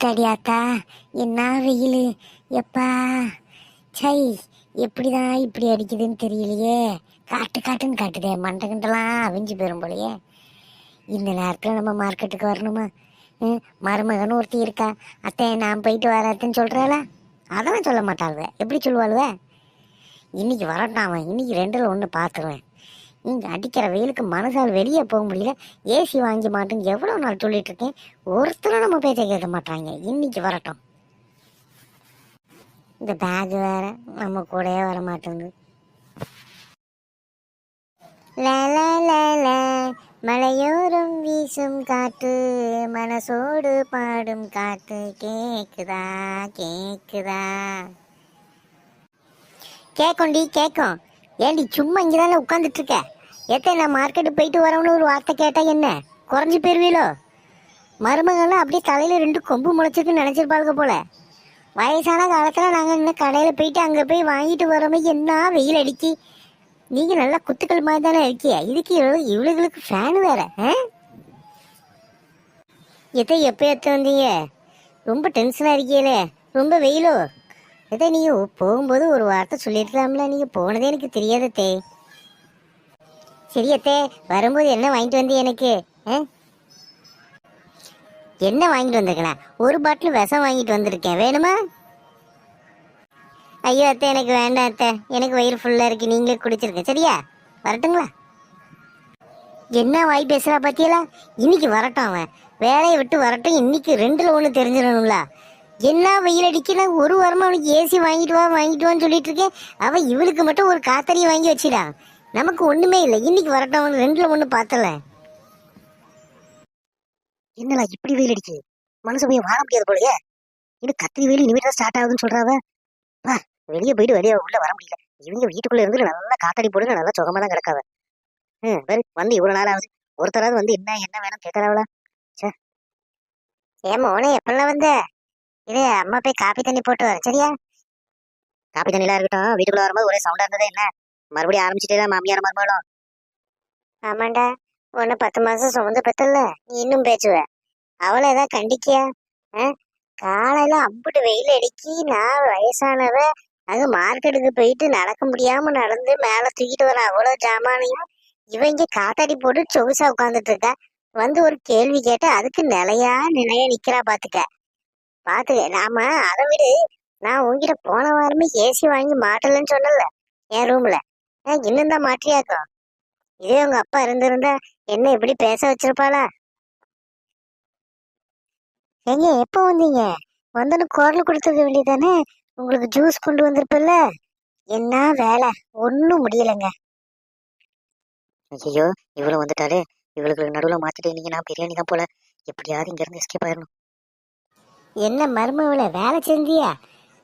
ஆத்தாடி ஆத்தா என்ன வெயில்? எப்பா? சை எப்படிதான் இப்படி அடிக்குதுன்னு தெரியலையே. காட்டு காட்டுன்னு காட்டுதே. மண்டகண்டெல்லாம் அவிஞ்சு போயிடும் போலயே. இந்த நேரத்தில் நம்ம மார்க்கெட்டுக்கு வரணுமா? ம், மருமகன் ஒருத்தி இருக்கா. அத்தை நான் போயிட்டு வரத்துன்னு சொல்கிறாள அதெல்லாம் சொல்ல மாட்டாளுவ. எப்படி சொல்லுவாளுவ? இன்னைக்கு வரட்டான் அவன். இன்னைக்கு ரெண்டில் ஒன்று பார்த்துருவேன் இங்கே அடிக்கிற வெயிலுக்கு மனசால் வெளியே போக முடியல. ஏசி வாங்கி மாட்டேன்னு எவ்வளோ நாள் சொல்லிட்டு இருக்கேன் ஒருத்தரும் நம்ம பேச்சை கேட்க மாட்டாங்க. இன்னைக்கு வரட்டும். இந்த பேக் வேற நம்ம கூடயே வர மாட்டேங்குது. மலையோரம் வீசும் காற்று மனசோடு பாடும் காற்று. கேக்குதா கேக்குதா? கேட்கும்டி கேட்கும் ஏண்டி சும்மா இங்கே தானே உட்காந்துட்டு இருக்க? ஏத்த நான் மார்க்கெட்டு போயிட்டு வரோம்னு ஒரு வார்த்தை கேட்டால் என்ன? குறைஞ்சி போயிருவீலோ மருமகள்லாம் அப்படியே தலையில் ரெண்டு கொம்பு முளைச்சிருக்குன்னு நினச்சிருப்பாளுங்க போல. வயசான காலத்தில் நாங்கள் இன்னும் கடையில் போயிட்டு அங்கே போய் வாங்கிட்டு வரோமே என்ன வெயில் அடிக்கி? நீங்கள் நல்லா குத்துக்கள் மாதிரி தானே இருக்கிய? இதுக்கு இவ்வளோ இவளுகளுக்கு ஃபேன் வேற ஆ? எதை எப்போ எடுத்து வந்தீங்க? ரொம்ப டென்ஷனாக இருக்கீங்களே ரொம்ப வெயிலோ? எதை நீங்கள் போகும்போது ஒரு வார்த்தை சொல்லியிருக்கலாம்ல நீங்கள் போனதே எனக்கு தெரியாதத்தே சரியத்தே வரும்போது என்ன வாங்கிட்டு வந்து எனக்கு? என்ன வாங்கிட்டு வந்திருக்கேன் ஒரு பாட்டில் விஷம் வாங்கிட்டு வந்திருக்கேன். வேணுமா? ஐயோ அத்தை எனக்கு வேண்டாம் அத்தை. எனக்கு வயிறு ஃபுல்லாக இருக்கு. நீங்களே குடிச்சிருங்க. சரியா? வரட்டுங்களா? என்ன வாய் பேசுறா பாத்தியலா? இன்னைக்கு வரட்டும் அவன். வேலையை விட்டு வரட்டும். இன்னைக்கு ரெண்டுல ஒன்று தெரிஞ்சிடணும்ல. என்ன வெயில் அடிக்கல ஒரு வாரமா அவனுக்கு ஏசி வாங்கிட்டு வா வாங்கிட்டு வான்னு சொல்லிட்டு இருக்கேன். அவன் இவளுக்கு மட்டும் ஒரு காத்தறி வாங்கி வச்சிடான் நமக்கு ஒண்ணுமே இல்லை. இன்னைக்கு வரட்டும் அவன் ரெண்டுல ஒண்ணு பார்த்தல. என்னடா இப்படி வெயில் அடிச்சு மனசு போய் வாழ முடியாது போலயே. இன்னும் கத்திரி வெயில் இனிமேல் ஸ்டார்ட் ஆகுதுன்னு சொல்றாவ? வா வெளியே போயிட்டு வெளியே உள்ள வர முடியல. இவங்க வீட்டுக்குள்ள இருந்து நல்லா காத்தாடி போடுங்க நல்லா சுகமா தான் கிடக்காவ. ம் வந்து இவ்வளவு நாள் ஆகுது. ஒருத்தராவது வந்து என்ன என்ன வேணும் கேட்கறாவளா சே ஏமா உனே எப்பெல்லாம் வந்த? இது அம்மா போய் காப்பி தண்ணி போட்டு வர. சரியா? காப்பி தண்ணிலாம் இருக்கட்டும். வீட்டுக்குள்ள வரும்போது ஒரே சவுண்டா இருந்தது என்ன? மறுபடியும் ஆரம்பிச்சிட்டே மாமியார் மருமகளும் ஆமாண்டா உன்னை பத்து மாசம் சுமந்து பெத்தல நீ இன்னும் பேச்சுவ அவளை ஏதாவது கண்டிக்கியா? ஆ? காலையில அம்புட்டு வெயில் அடிக்கி நான் வயசானவ அங்க மார்க்கெட்டுக்கு போயிட்டு நடக்க முடியாம நடந்து மேல தூக்கிட்டு வர அவ்வளவு ஜாமானையும் இவங்க காத்தாடி போட்டு சொகுசா உட்காந்துட்டு இருக்கா. வந்து ஒரு கேள்வி கேட்டா அதுக்கு நிலையா நிலையா நிக்கிறா பாத்துக்க. பாத்துக்க நாம அதை விடு. நான் உங்ககிட்ட போன வாரமே ஏசி வாங்கி மாட்டலன்னு சொன்னல என் ரூம்ல இன்னும் தான் மாற்றியாக்கும் இதே உங்க அப்பா இருந்திருந்தா என்ன எப்படி பேச வச்சிருப்பாளா? எங்க எப்போ வந்தீங்க? வந்தோன்னு குரல் கொடுத்துருக்க வேண்டியதானே? உங்களுக்கு ஜூஸ் கொண்டு வந்திருப்பல்ல? என்ன வேலை? ஒன்றும் முடியலைங்க. ஐயோ இவ்வளோ வந்துட்டாலே. இவளுக்கு நடுவில் மாற்றிட்டு நீங்கள் நான் பிரியாணி தான் போல. எப்படியாவது இங்கேருந்து எஸ்கேப் ஆயிடணும் என்ன இவளை வேலை செஞ்சியா?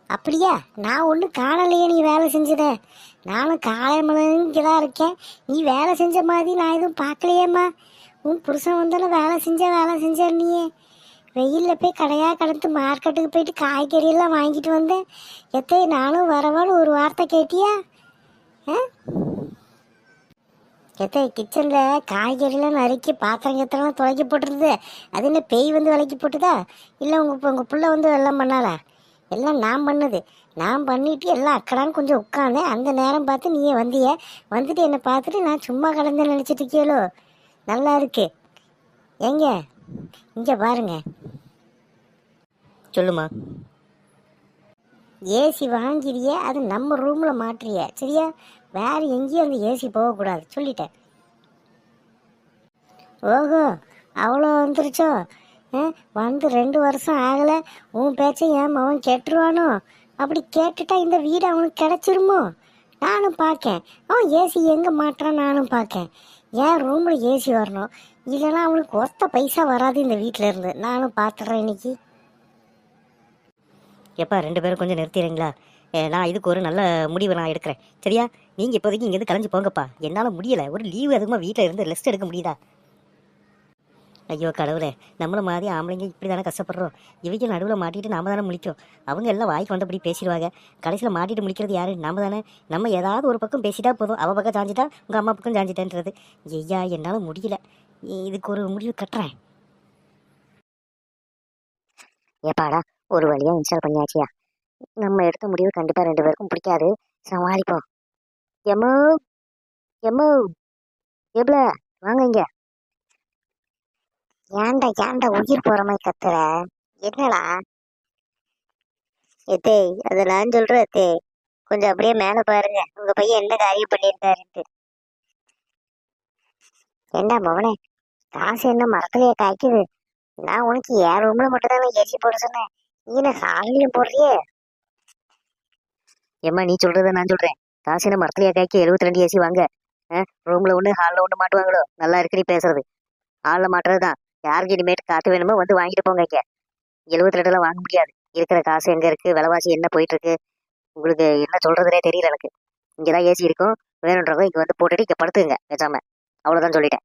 அப்படியா? நான் ஒன்றும் காணலையே நீ வேலை செஞ்சத. நானும் காலை இங்கே தான் இருக்கேன். நீ வேலை செஞ்ச மாதிரி நான் எதுவும் பார்க்கலையேம்மா. உன் புருஷன் வந்தாலும் வேலை செஞ்ச வேலை செஞ்ச நீயே. வெயிலில் போய் கடையாக கடந்து மார்க்கெட்டுக்கு போயிட்டு காய்கறியெல்லாம் வாங்கிட்டு வந்தேன். எத்தையும் நானும் வரவான்னு ஒரு வார்த்தை கேட்டியா? ஆ? எத்தை கிச்சனில் காய்கறிலாம் நறுக்கி பாத்திரம் கத்திரம்லாம் துளைக்கி போட்டுருது. அது என்ன பேய் வந்து விலைக்கு போட்டுதா? இல்லை உங்கள் உங்கள் பிள்ளை வந்து எல்லாம் பண்ணாரா எல்லாம் நான் பண்ணது. நான் பண்ணிட்டு எல்லாம் அக்கடான்னு கொஞ்சம் உட்காந்தேன் அந்த நேரம் பார்த்து நீயே வந்திய. வந்துட்டு என்னை பார்த்துட்டு நான் சும்மா கடந்து நினச்சிட்டு இருக்கியலோ? நல்லா இருக்கு. ஏங்க? இங்கே பாருங்க. சொல்லுமா. ஏசி வாங்கிறிய அது நம்ம ரூமில் மாட்டுறிய. சரியா? வேற எங்கேயும் அந்த ஏசி போகக்கூடாது. சொல்லிட்டேன். ஓஹோ அவ்வளோ வந்துருச்சோ? வந்து ரெண்டு வருஷம் ஆகலை. உன் பேச்சை ஏன் மவன் கேட்டுருவானோ? அப்படி கேட்டுட்டா இந்த வீடு அவனுக்கு கிடச்சிருமோ? நானும் பார்க்கேன் அவன் ஏசி எங்கே மாட்டுறான் நானும் பார்க்கேன் ஏன் ரூமில் ஏசி வரணும். இல்லைன்னா அவனுக்கு ஒத்த பைசா வராது இந்த வீட்டில் இருந்து. நானும் பார்த்துட்றேன் இன்னைக்கு. எப்பா ரெண்டு பேரும் கொஞ்சம் நிறுத்திடுறீங்களா? ஏ, நான் இதுக்கு ஒரு நல்ல முடிவு நான் எடுக்கிறேன். சரியா? நீங்கள் இப்போதைக்கு இங்கேருந்து கலைஞ்சு போங்கப்பா. என்னால் முடியலை. ஒரு லீவு அதுக்குமா வீட்டில் இருந்து ரெஸ்ட் எடுக்க முடியுதா? ஐயோ கடவுளே நம்மள மாதிரி ஆம்பளைங்க இப்படி தானே கஷ்டப்படுறோம். இவைக்கு நடுவில் மாட்டிட்டு நாம தானே முழிக்கும் அவங்க எல்லாம் வாய்க்கு வந்தபடி பேசிடுவாங்க. கடைசியில் மாட்டிட்டு முடிக்கிறது யாரு? நாம தானே. நம்ம ஏதாவது ஒரு பக்கம் பேசிட்டா போதும். அவள் பக்கம் சாஞ்சிட்டா உங்கள் அம்மா பக்கம் சாஞ்சிட்டேன்றது. ஐயா என்னால் முடியல. இதுக்கு ஒரு முடிவு கட்டுறேன். ஏப்பாடா ஒரு வழியாக இன்ஸ்டால் பண்ணியாச்சியா? நம்ம எடுத்த முடிவு கண்டிப்பாக ரெண்டு பேருக்கும் பிடிக்காது. சமாளிப்போம். எம்மோ எம்மோ எவ்வளோ வாங்க இங்கே. ஏன்டா ஏன்டா உயிர் போற மாதிரி கத்துற? என்னடா? எத்தே அது நான் சொல்றேன் எத்தே கொஞ்சம் அப்படியே மேல பாருங்க. உங்க பையன் என்ன காரியம் பண்ணியிருக்காருன்ட்டு. என்ன மவனே? காசு என்ன மரத்துலயே காய்க்குது? நான் உனக்கு என் ரூம்ல மட்டும் தானே ஏசி போட சொன்னேன். நீ என்ன சாலையிலும் போடுறியே? ஏம்மா நீ சொல்றத நான் சொல்றேன். காசு என்ன மரத்துலயே காய்க்கு எழுபத்தி ரெண்டு ஏசி வாங்க. ரூம்ல ஒண்ணு ஹாலில் ஒண்ணு மாட்டுவாங்களோ? நல்லா இருக்கு நீ பேசுறது. ஹாலில் மாட்டுறது தான் யாருக்கு இனிமேட்டு காற்று வேணுமோ வந்து வாங்கிட்டு போங்க இங்க. எழுபத்தி ரெண்டுலாம் வாங்க முடியாது. இருக்கிற காசு எங்க இருக்கு? விலைவாசி என்ன போயிட்டு இருக்கு உங்களுக்கு என்ன சொல்றதுனே தெரியல எனக்கு. இங்கதான் ஏசி இருக்கும். வேணுன்றவங்க இங்க வந்து போட்டுட்டு இங்க படுத்துங்க பேசாம. அவ்வளவுதான் சொல்லிட்டேன்.